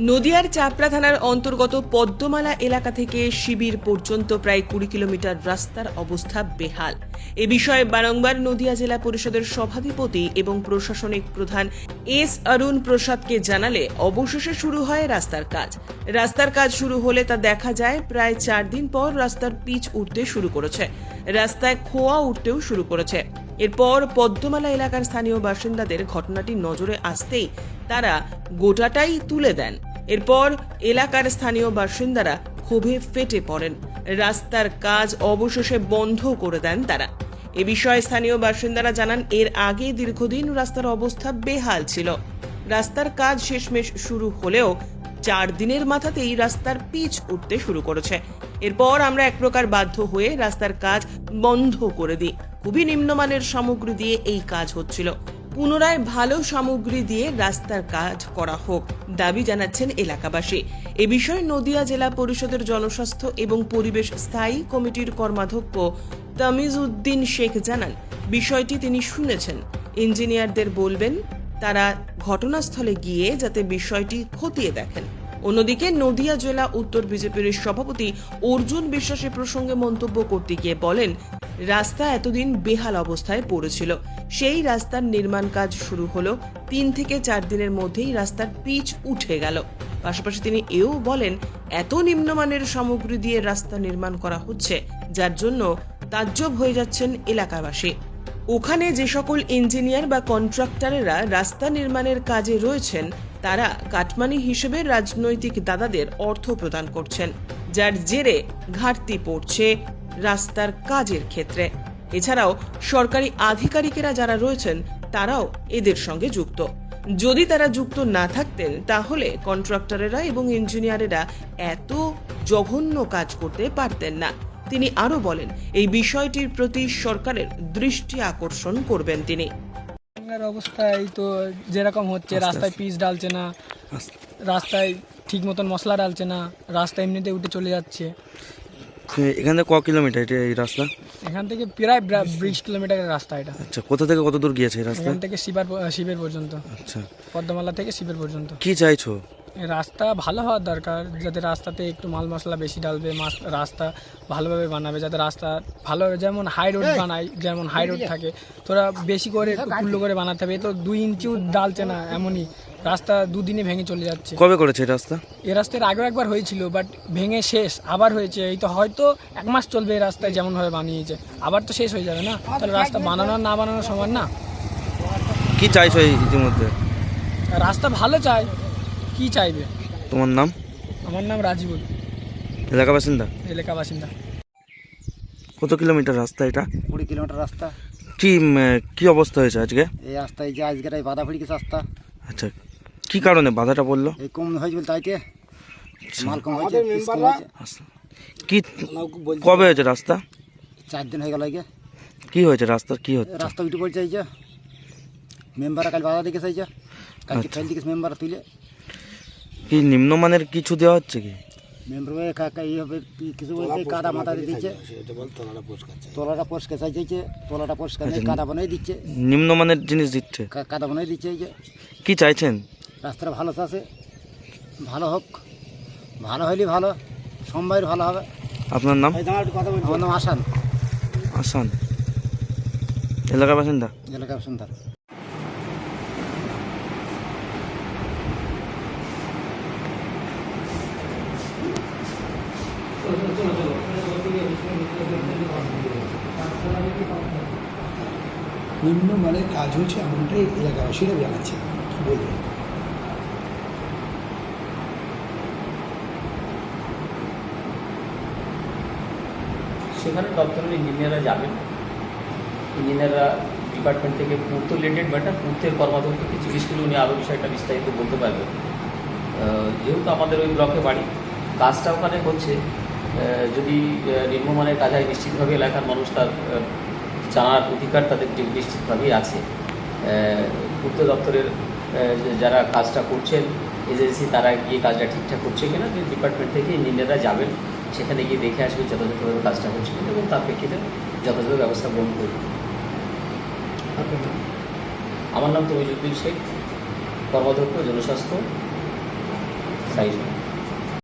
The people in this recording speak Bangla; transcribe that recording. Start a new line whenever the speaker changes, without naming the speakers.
নদিয়ার চাপড়া থানার অন্তর্গত পদ্মমালা এলাকা থেকে শিবির পর্যন্ত প্রায় কুড়ি কিলোমিটার রাস্তার অবস্থা বেহাল। এ বিষয়ে বারংবার নদিয়া জেলা পরিষদের সভাধিপতি এবং প্রশাসনিক প্রধান এস অরুণ প্রসাদকে জানালে অবশেষে শুরু হয় রাস্তার কাজ। রাস্তার কাজ শুরু হলে তা দেখা যায় প্রায় চার দিন পর রাস্তার পিচ উঠতে শুরু করেছে। রাস্তায় খোয়া উঠতেও শুরু করেছে। এরপর পদ্মমালা এলাকার স্থানীয় বাসিন্দাদের ঘটনাটি নজরে আসতেই তারা গোটাটাই তুলে দেন। এরপর এলাকার স্থানীয় বাসিন্দারা ক্ষোভে ফেটে পড়েন। রাস্তার কাজ অবশেষে বন্ধ করে দেন তারা। এ বিষয়ে স্থানীয় বাসিন্দারা জানান, এর আগে দীর্ঘদিন রাস্তার অবস্থা বেহাল ছিল। রাস্তার কাজ শেষমেশ শুরু হলেও চার দিনের মাথাতেই রাস্তার পিচ উঠতে শুরু করেছে। এরপর আমরা এক প্রকার বাধ্য হয়ে রাস্তার কাজ বন্ধ করে দিই। খুবই নিম্নমানের সামগ্রী দিয়ে এই কাজ হচ্ছিল। পুনরায় ভালো সামগ্রী দিয়ে রাস্তার কাজ করা হোক, দাবি জানাচ্ছেন এলাকাবাসী। এ বিষয়ে নদিয়া জেলা পরিষদের জনস্বাস্থ্য এবং পরিবেশ স্থায়ী কমিটির কর্মাধ্যক্ষ তামিজ উদ্দিন শেখ জানান, বিষয়টি তিনি শুনেছেন। ইঞ্জিনিয়ারদের বলবেন, তারা ঘটনাস্থলে গিয়ে যাতে বিষয়টি খতিয়ে দেখেন। অন্যদিকে নদিয়া জেলা উত্তর বিজেপির সভাপতি অর্জুন বিশ্বাস এ প্রসঙ্গে মন্তব্য করতে গিয়ে বলেন, রাস্তা এতদিন বেহাল অবস্থায় পড়েছিল। সেই রাস্তার নির্মাণ কাজ শুরু হলো তিন থেকে চার দিনের মধ্যেই রাস্তার পিচ উঠে গেল। পাশাপাশি তিনি এও বলেন, এত নিম্নমানের সামগ্রী দিয়ে রাস্তা নির্মাণ করা হচ্ছে, যার জন্য তাজ্জব হয়ে যাচ্ছেন এলাকাবাসী। ওখানে যে সকল ইঞ্জিনিয়ার বা কন্ট্রাক্টরেরা রাস্তা নির্মাণের কাজে রয়েছেন, তারা কাটমানি হিসেবে রাজনৈতিক দাদাদের অর্থ প্রদান করছেন, যার জেরে ঘাটতি পড়ছে রাস্তার কাজের ক্ষেত্রে। এছাড়াও সরকারি আধিকারিকেরা যারা রয়েছেন, তারাও এদের সঙ্গে যুক্ত। যদি তারা যুক্ত না থাকতেন, তাহলে কন্ট্রাক্টরেরা এবং ইঞ্জিনিয়ারেরা এত জঘন্য কাজ করতে পারতেন না। তিনি আরও বলেন এই বিষয়টির প্রতি সরকারের দৃষ্টি আকর্ষণ করবেন তিনি।
এর অবস্থা এই তো যেরকম হচ্ছে রাস্তায় পিচ ডালছে না রাস্তায় ঠিক মতন মশলা ডালছে না রাস্তা এমনিতে উঠে চলে যাচ্ছে।
এখান থেকে ক কিলোমিটার এটা এই রাস্তা?
এখান থেকে প্রায় বিশ কিলোমিটারের রাস্তা এটা।
আচ্ছা কোথা থেকে কত দূর গিয়েছে এই রাস্তা?
এখান থেকে শিবার শিবের পর্যন্ত।
আচ্ছা।
পদ্মমালা থেকে শিবের পর্যন্ত।
কি চাইছো?
রাস্তা ভালো হওয়ার দরকার যাতে রাস্তাতে একটু মাল মশলা বেশি ডালবে রাস্তা ভালোভাবে বানাবে যাতে রাস্তা ভালোভাবে যেমন হাই রোড বানায় যেমন হাই রোড থাকে তোরা বেশি করে একটু কুল্লু করে বানাতে হবে এ তো দুই ইঞ্চিও ডালছে না এমনই। রাস্তা দুদিনে ভেঙে চলে যাচ্ছে।
কবে করেছে এই রাস্তা?
এই রাস্তার আগেও একবার হয়েছিল বাট ভেঙে শেষ আবার হয়েছে। এই তো হয়তো এক মাস চলবে এই রাস্তায় যেমনভাবে বানিয়েছে আবার তো শেষ হয়ে যাবে না? তাহলে রাস্তা বানানো না বানানো সমান না?
কি চাইছো এই ইতিমধ্যে?
রাস্তা ভালো চাই কি চাইবে?
তোমার নাম?
আমার নাম রাজিবুল।
এলাকা বাসিন্দা?
এলাকা বাসিন্দা।
কত কিলোমিটার রাস্তা এটা?
কুড়ি কিলোমিটার রাস্তা।
কি কি অবস্থা হয়েছে আজকে?
এই রাস্তায় যে আজকের এই বাধা পড়ে গেছে রাস্তা।
আচ্ছা কি কারণে বাধাটা পড়ল?
এই কম হয়েছে বলে তাইতে মাল কম হয়েছে
আচ্ছা। কি কবে হয়েছে রাস্তা?
চার দিন হয়ে গেল আগে
কি হয়েছে রাস্তার কি হচ্ছে?
রাস্তা উঠে পড়ছে এই যে মেম্বাররা কাল বাধা দেখেছে এই যে কালকে ফেল দিকেছে মেম্বার তুলে
কি নিম্নমানের কিছু দেওয়া হচ্ছে কি?
কাকা এই হবে কি- কিছু বলতে কাদা মাথা দিয়ে দিচ্ছে। তলাটা পরিষ্কার চাইছে তলাটা পরিষ্কার নেই কাদা বানিয়ে দিচ্ছে।
নিম্নমানের জিনিস দিচ্ছে।
কা- কাদা বানিয়ে দিচ্ছে এই যে।
কি চাইছেন?
রাস্তাটা ভালো আছে। ভালো হোক ভালো ভালো সোমবার ভালো হবে।
আপনার নাম?
আমার নাম আসান।
আসান। এলাকার বাসিন্দা?
এলাকার সুন্দর
নিম্নমানের কাজ হচ্ছে এমনটাই এলাকাবাসীরা জানাচ্ছে। কি
সেখানে দপ্তরের ইঞ্জিনিয়াররা যাবেন। ইঞ্জিনিয়াররা ডিপার্টমেন্ট থেকে পূর্ত রিলেটেড ম্যাটার, পূর্তের কর্মাধ্যক্ষকে জিজ্ঞেস করলে উনি আরও বিষয়টা বিস্তারিত বলতে পারবেন। যেহেতু আমাদের ওই ব্লকে বাড়ি, কাজটা ওখানে হচ্ছে। যদি নিম্নমানের কাজ হয়, নিশ্চিতভাবে এলাকার মানুষ তার জানার অধিকার তাদের নিশ্চিতভাবেই আছে। পূর্ত দপ্তরের যারা কাজটা করছেন এজেন্সি তারা গিয়ে কাজটা ঠিকঠাক করছে কিনা ডিপার্টমেন্ট থেকে ইঞ্জিনিয়াররা যাবেন সেখানে গিয়ে দেখে আসবে যথাযথভাবে কাজটা হচ্ছে কিনা এবং তার প্রেক্ষিতে যথাযথ ব্যবস্থা গ্রহণ করবে? আমার নাম তমিজুদ্দিন শেখ কর্মাধ্যক্ষ জনস্বাস্থ্য সাইজ